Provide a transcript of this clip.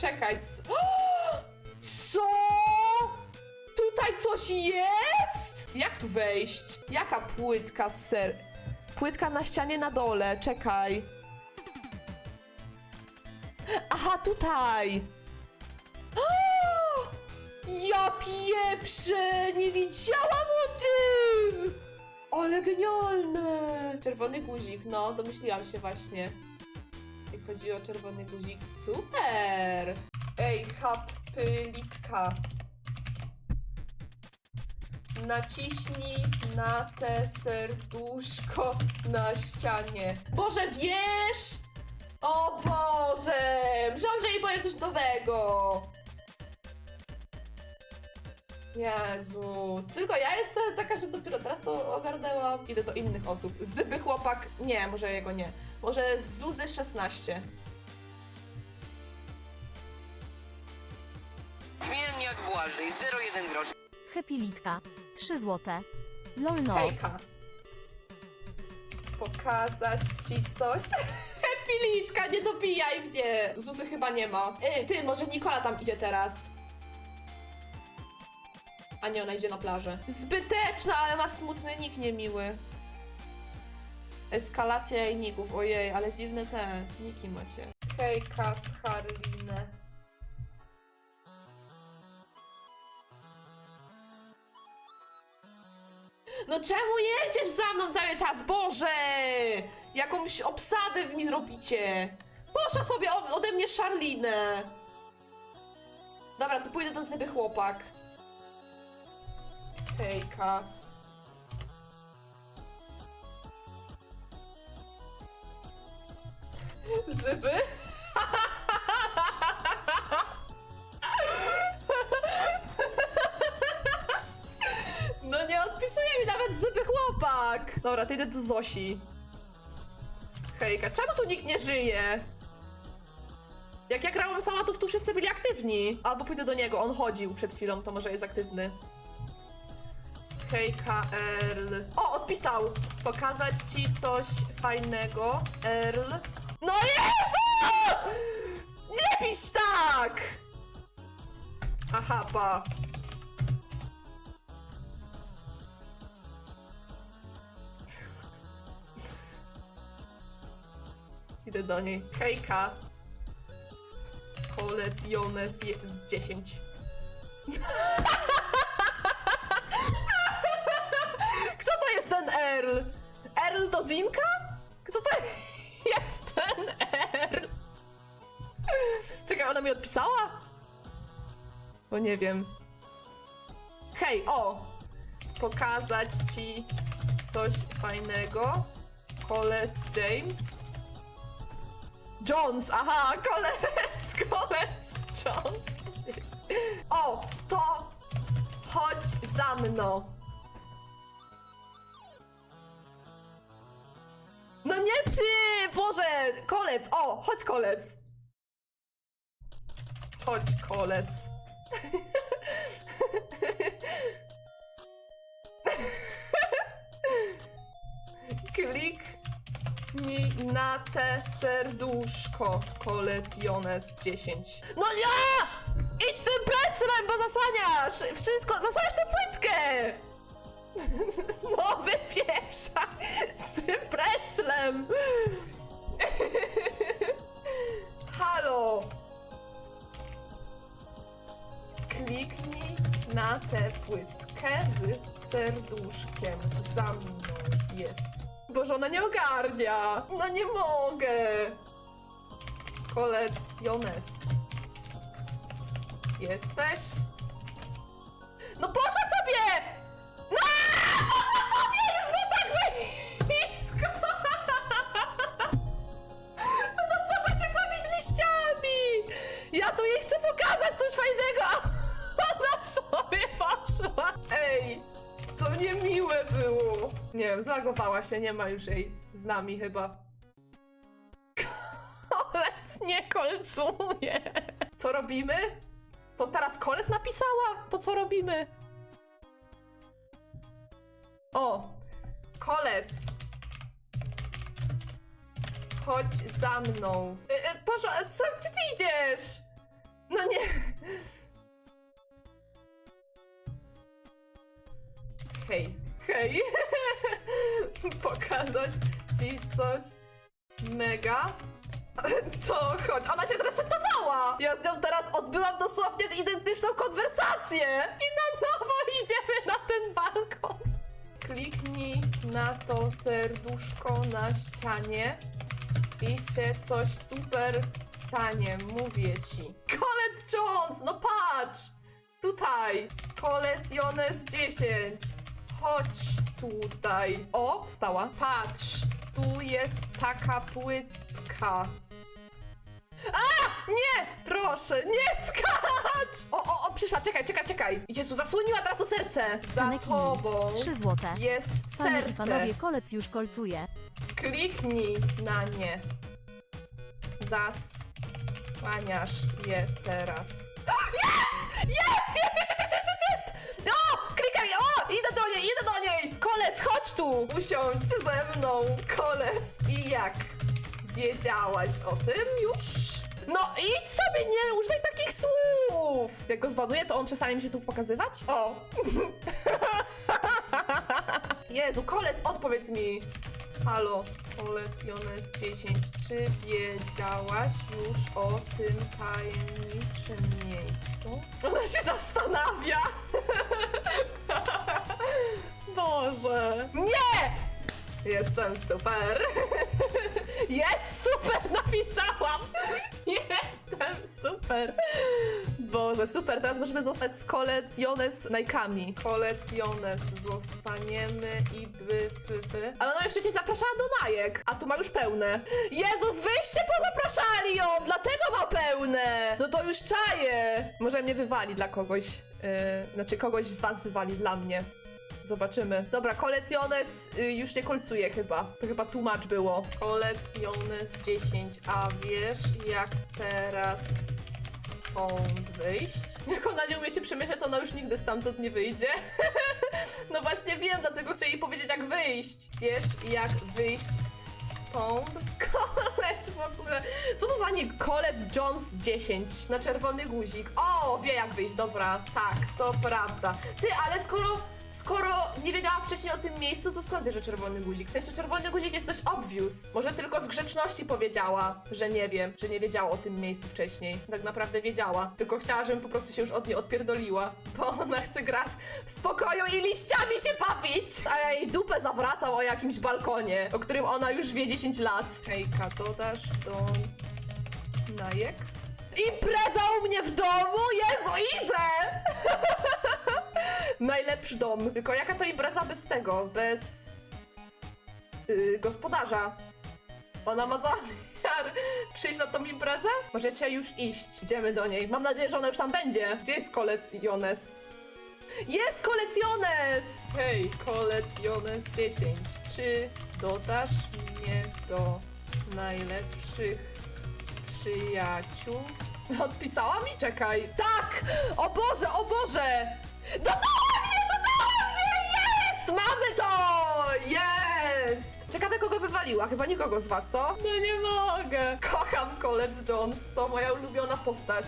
Czekaj, c- co? Tutaj coś jest? Jak tu wejść? Jaka płytka z ser... Płytka na ścianie na dole, czekaj. Aha, tutaj! Ja pieprzę! Nie wiedziałam o tym! Ale genialne! Czerwony guzik, no, domyśliłam się właśnie. Chodzi o czerwony guzik, super! Ej, hapylitka. Naciśnij na te serduszko na ścianie. Boże, wiesz? O Boże! Myślałam, że jej powiem coś nowego. Jezu. Tylko ja jestem taka, że dopiero teraz to ogarnęłam. Idę do innych osób. Zyby chłopak. Nie, może jego nie. Może Zuzy 16. Zmiennik Błażej 0,1 grosz. Happy Litka. 3 złote. Lol no. Hejka. Pokazać ci coś? Epilitka, nie dobijaj mnie! Zuzy chyba nie ma. Ej, ty, może Nikola tam idzie teraz. A nie, ona idzie na plażę. Zbyteczna, ale ma smutny nick niemiły. Eskalacja jajników, ojej, ale dziwne te niki macie. Hejka z Harlinę. No czemu jeździsz za mną cały czas, Boże? Jakąś obsadę w mi zrobicie. Poszła sobie ode mnie Szarlinę. Dobra, to pójdę do Zyby chłopak. Hejka. Zyby? No nie odpisuje mi nawet zyby chłopak! Dobra, to idę do Zosi. Hejka, czemu tu nikt nie żyje? Jak ja grałem sama, to tu wszyscy byli aktywni. Albo pójdę do niego, on chodził przed chwilą, to może jest aktywny. Erl. O, odpisał! Pokazać ci coś fajnego, Erl. No Jezu! Nie pisz tak! Aha, pa. Idę do niej. Hejka. Kolec Jones jest 10. Zinka? Kto to jest ten Earl? Czekaj, ona mi odpisała? Bo nie wiem. Hej, o! Pokazać ci coś fajnego. Kolec James. Jones, aha, kolec, kolec, Jones. O, to chodź za mną. Boże, kolec, o, chodź kolec. Chodź kolec. Kliknij na te serduszko. Kolec Jones 10. No ja! Idź tym plecem, bo zasłaniasz! Wszystko, zasłaniasz tę płytkę! Płytkę z serduszkiem. Za mną jest. Boże, ona nie ogarnia! No nie mogę! Kolec Jones. Jesteś? No poszła zlagowała się, nie ma już jej z nami chyba. Kolec nie kolcuje. Co robimy? To teraz kolec napisała? To co robimy? O, kolec. Chodź za mną. E, e, e co, gdzie ty idziesz? No nie. Hej hej. Pokazać ci coś mega. To chodź, ona się zresetowała! Ja z nią teraz odbyłam dosłownie identyczną konwersację! I na nowo idziemy na ten balkon. Kliknij na to serduszko na ścianie i się coś super stanie, mówię ci. Kolec Jones, no patrz! Tutaj! Kolec Jones 10. Chodź tutaj. O, wstała. Patrz, tu jest taka płytka. A! Nie! Proszę, nie skacz! O, o, o, przyszła, czekaj, czekaj, czekaj. Jezu, zasłoniła teraz to serce. Za tobą 3 złote. jest Panie i serce. panowie, kolec już kolcuje. Kliknij na nie. Zasłaniasz je teraz. Chodź tu! Usiądź ze mną, kolec. I jak? Wiedziałaś o tym już? No idź sobie, nie używaj takich słów! Jak go zbanuję, to on przestanie mi się tu pokazywać? O! Jezu, kolec, odpowiedz mi! Halo, kolec Jones 10, czy wiedziałaś już o tym tajemniczym miejscu? Ona się zastanawia! Jestem super! Jest super, napisałam! Jestem super! Boże, super, teraz możemy zostać z kolecjones Nike'ami. Kolecjones zostaniemy i by, by, by. Ale ona mnie wcześniej zapraszała do Najek, a tu ma już pełne. Jezu, wyście pozapraszali ją, dlatego ma pełne! No to już czaję! Może mnie wywali dla kogoś, yy, znaczy kogoś z was wywali dla mnie. Zobaczymy. Dobra, kolecjones y, już nie kolcuje chyba. To chyba tłumacz było. Kolecjones 10, a wiesz jak teraz stąd wyjść? Jak ona nie umie się przemieszczać, to ona już nigdy stamtąd nie wyjdzie. no właśnie wiem, dlatego jej powiedzieć jak wyjść. Wiesz jak wyjść stąd? Kolec w ogóle. Co to za nick? Kolec Jones 10 na czerwony guzik. O, wie jak wyjść, dobra. Tak, to prawda. Ty, ale skoro Skoro nie wiedziałam wcześniej o tym miejscu, to skąd że czerwony guzik? W sensie czerwony guzik jest dość obvious. Może tylko z grzeczności powiedziała, że nie wiem, że nie wiedziała o tym miejscu wcześniej. Tak naprawdę wiedziała. Tylko chciała, żebym po prostu się już od niej odpierdoliła. Bo ona chce grać w spokoju i liściami się bawić. A ja jej dupę zawracał o jakimś balkonie, o którym ona już wie 10 lat. Hejka, dodasz do Najek? Impreza u mnie w domu? Jezu, idę! Najlepszy dom. Tylko jaka to impreza bez tego? Bez yy, gospodarza. Ona ma zamiar przyjść na tą imprezę? Możecie już iść. Idziemy do niej. Mam nadzieję, że ona już tam będzie. Gdzie jest kolec Jones? Jest kolecjones! Hej, kolecjones 10. Czy dodasz mnie do najlepszych przyjaciół? Odpisała mi? Czekaj. Tak! O Boże, o Boże! Dodała Mamy to! Jest! Ciekawe kogo wywaliła, chyba nikogo z was, co? No nie mogę. Kocham Colette Jones, to moja ulubiona postać.